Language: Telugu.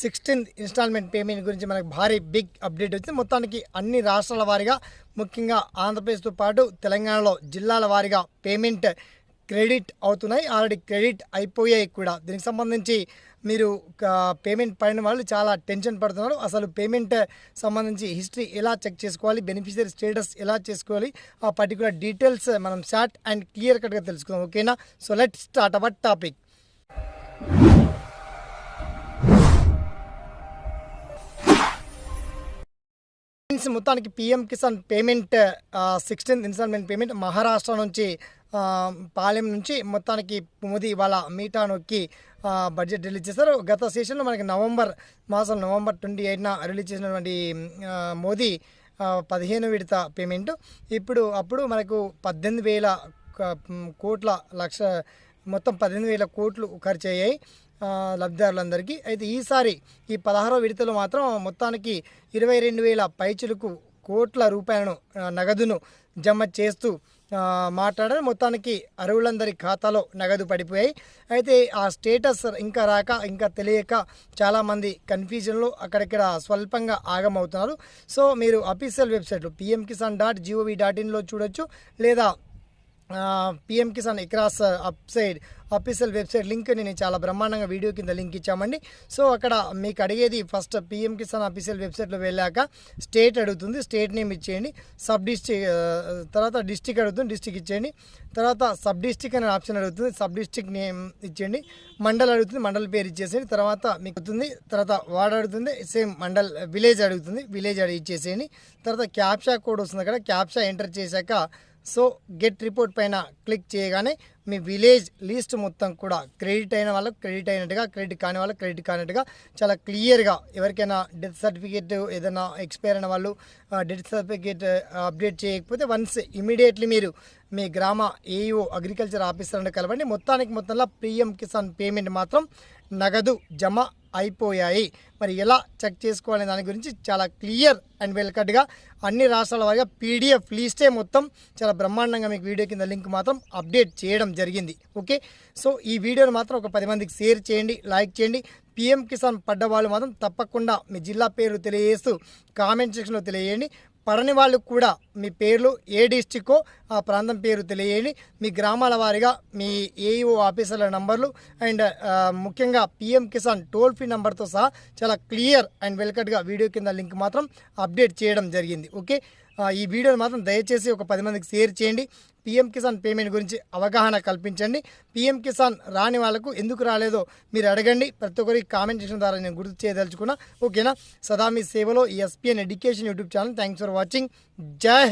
sixteenth installment payment గురించి మనకు భారీ బిగ్ అప్డేట్ వచ్చింది. మొత్తానికి అన్ని రాష్ట్రాల వారీగా ముఖ్యంగా ఆంధ్రప్రదేశ్తో పాటు తెలంగాణలో జిల్లాల వారీగా పేమెంట్ క్రెడిట్ అవుతున్నాయి. ఆల్రెడీ క్రెడిట్ అయిపోయాయి కూడా. దీనికి సంబంధించి మీరు పేమెంట్ పడిన వాళ్ళు చాలా టెన్షన్ పడుతున్నారు. అసలు పేమెంట్ సంబంధించి హిస్టరీ ఎలా చెక్ చేసుకోవాలి? బెనిఫిషియరీ స్టేటస్ ఎలా చేసుకోవాలి? ఆ పర్టికులర్ డీటెయిల్స్ మనం షార్ట్ అండ్ క్లియర్ కట్గా తెలుసుకుందాం. ఓకేనా so let start our topic మొత్తానికి PM Kisan payment sixteenth installment payment Maharashtra నుంచి పాలెం నుంచి మొత్తానికి మోదీ ఇవాళ మీటా నొక్కి బడ్జెట్ రిలీజ్ చేశారు. గత సెషన్లో మనకి నవంబర్ మాసం నవంబర్ ట్వంటీ ఎయిట్న రిలీజ్ చేసినటువంటి మోదీ పదిహేను విడత పేమెంట్ ఇప్పుడు అప్పుడు మనకు పద్దెనిమిది వేల కోట్ల లక్ష మొత్తం పద్దెనిమిది వేల కోట్లు ఖర్చు అయ్యాయి. లబ్ధిదారులందరికీ. అయితే ఈసారి ఈ పదహారో విడతలో మాత్రం మొత్తానికి ఇరవై రెండు వేల పైచులకు కోట్ల రూపాయలను నగదును జమ చేస్తూ మాట్లాడారు. మొత్తానికి అరువులందరి ఖాతాలో నగదు పడిపోయాయి. అయితే ఆ స్టేటస్ ఇంకా రాక ఇంకా తెలియక చాలామంది కన్ఫ్యూజన్లో అక్కడక్కడ స్వల్పంగా ఆగమవుతున్నారు. సో మీరు అఫీషియల్ వెబ్సైట్లో PM Kisan dot GOV dot ఇన్లో చూడొచ్చు. లేదా పిఎం కిసాన్ ఇక్రాస్ అప్సైడ్ అఫీషియల్ వెబ్సైట్ లింక్ నేను చాలా బ్రహ్మాండంగా వీడియో కింద లింక్ ఇచ్చామండి. సో అక్కడ మీకు అడిగేది ఫస్ట్ పిఎం కిసాన్ అఫీషియల్ వెబ్సైట్లో వెళ్ళాక స్టేట్ అడుగుతుంది. స్టేట్ నేమ్ ఇచ్చేయండి. సబ్ డిస్టిక్ తర్వాత డిస్టిక్ అడుగుతుంది. డిస్టిక్ ఇచ్చేయండి. తర్వాత సబ్ డిస్టిక్ అనే ఆప్షన్ అడుగుతుంది. సబ్ డిస్టిక్ నేమ్ ఇచ్చేయండి. మండల్ అడుగుతుంది. మండల్ పేరు ఇచ్చేసేయండి. తర్వాత మీకు అవుతుంది తర్వాత వార్డ్ అడుగుతుంది. సేమ్ మండల్ విలేజ్ అడుగుతుంది. విలేజ్ అడిగి ఇచ్చేసేయండి. తర్వాత క్యాప్షా కోడ్ వస్తుంది అక్కడ. క్యాప్షా ఎంటర్ చేశాక సో గెట్ రిపోర్ట్ పైన క్లిక్ చేయగానే మీ విలేజ్ లిస్ట్ మొత్తం కూడా క్రెడిట్ అయిన వాళ్ళకి క్రెడిట్ అయినట్టుగా క్రెడిట్ కాని వాళ్ళకి క్రెడిట్ కానట్టుగా చాలా క్లియర్గా ఎవరికైనా డెత్ సర్టిఫికేట్ ఏదైనా ఎక్స్పైర్ అయిన వాళ్ళు డెత్ సర్టిఫికేట్ అప్డేట్ చేయకపోతే వన్స్ ఇమీడియట్లీ మీరు మీ గ్రామ ఏఈఓ అగ్రికల్చర్ ఆఫీసర్ కలవండి. మొత్తానికి మొత్తంలో పిఎం కిసాన్ పేమెంట్ మాత్రం నగదు జమ అయిపోయాయి. మరి ఎలా చెక్ చేసుకోవాలనే దాని గురించి చాలా క్లియర్ అండ్ వెల్కట్గా అన్ని రాష్ట్రాల వారిగా పీడిఎఫ్ లీస్టే మొత్తం చాలా బ్రహ్మాండంగా మీకు వీడియో కింద లింక్ మాత్రం అప్డేట్ చేయడం జరిగింది. ఓకే? సో ఈ వీడియోని మాత్రం ఒక పది మందికి షేర్ చేయండి లైక్ చేయండి. పిఎం కిసాన్ పడ్డ వాళ్ళు మాత్రం తప్పకుండా మీ జిల్లా పేరు తెలియజేస్తూ కామెంట్ సెక్షన్లో తెలియజేయండి. పడని వాళ్ళు కూడా మీ పేర్లు ఏ డిస్టిక్కో ఆ ప్రాంతం పేరు తెలియజేయండి మీ గ్రామాల వారిగా మీ ఏఈఓ ఆఫీసర్ల నంబర్లు అండ్ ముఖ్యంగా పిఎం కిసాన్ టోల్ ఫ్రీ నెంబర్తో సహా చాలా క్లియర్ అండ్ వెల్కట్గా వీడియో కింద లింక్ మాత్రం అప్డేట్ చేయడం జరిగింది. ఓకే? ఈ వీడియోని మాత్రం దయచేసి ఒక పది మందికి షేర్ చేయండి. పిఎం కిసాన్ పేమెంట్ గురించి అవగాహన కల్పించండి. పిఎం కిసాన్ రాని వాళ్ళకు ఎందుకు రాలేదో మీరు అడగండి. ప్రతి ఒక్కరికి కామెంట్ చేసిన ద్వారా నేను గుర్తు చేయదలుచుకున్నా. ఓకేనా? సదా మీ సేవలో SPN education YouTube channel thanks for watching జై